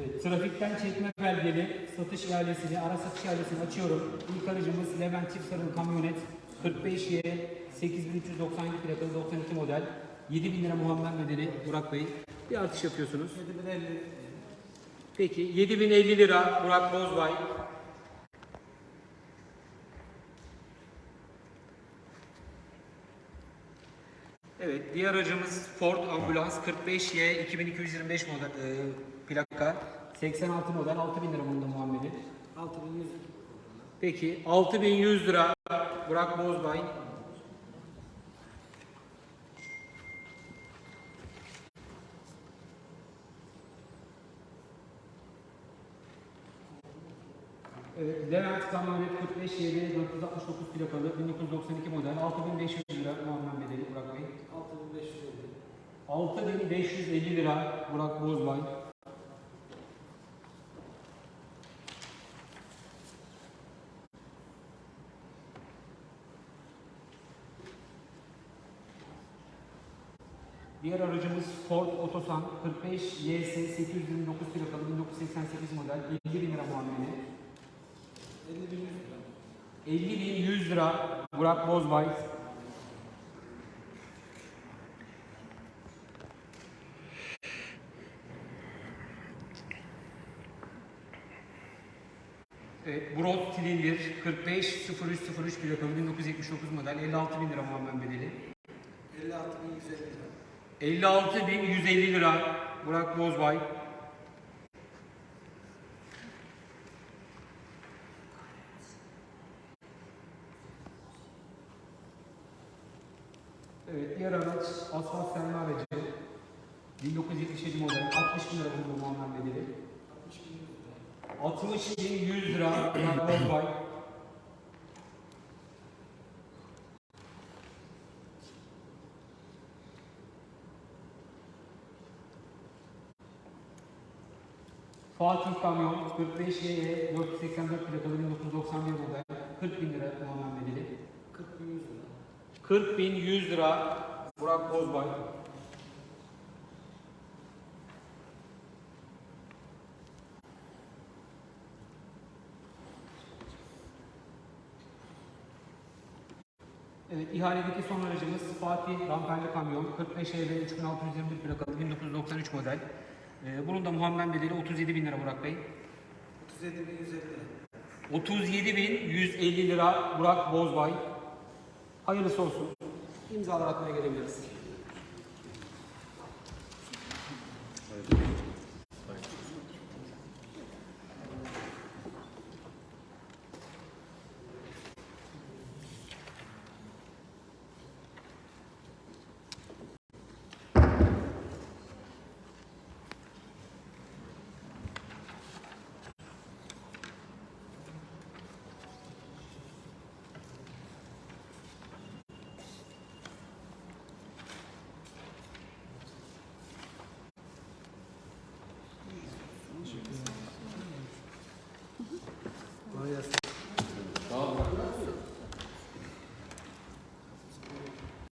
Evet, trafikten çekme belgeli satış ihalesini, ara satış ihalesini açıyorum. İlk aracımız Levent Çift Sarılı Kamyonet 45Y 8397 plakalı 92 model. 7000 lira Muhammed bedeli Burak Bey. Bir artış yapıyorsunuz. 7050 Peki 7050 lira Burak Bozbay. Evet, diğer aracımız Ford Ambulans 45Y 2225 model e, plaka 86 model 6000 lira bunda Muhammed'in. 6100 Peki 6100 lira Burak Bozbay. Evet, Levent Kamyonet 45 YB 469 plakalı 1992 model 6500 lira Muhammed Bedeli Burak Bey. 6550 6550 lira Burak Bozbay. Diğer aracımız Ford Otosan 45 YS 829 plakalı 1988 model 50 bin lira muamele. 50100 lira 50 bin 100 lira Burak Bozbay. Evet, Brod Silindir 45 0303 plakalı 1979 model 56 bin lira Muammer bedeli. 56150 lira 56 bin 150 lira Burak Bozbay. Evet, diğer araç asfalt serme aracı. 1977 model 60 bin lira buldu Muammer bedeli. 60 bin 100 lira Burak Bozbay. Fatih Kamyon 45 YE 484 plakalı 1991 model 40 bin lira Muammer bedeli. 40100 lira 40 bin 100 lira Burak Bozbay. Evet, ihaledeki son aracımız Fatih Ramperli Kamyon 45 EV 3621 plakalı 1993 model. Ee, bunun da Muhammed bedeli 37 bin lira Burak Bey. 37150 lira 37 bin 150 lira Burak Bozbay. Hayırlısı olsun. İmzalar atmaya gelebiliriz. No, ya está.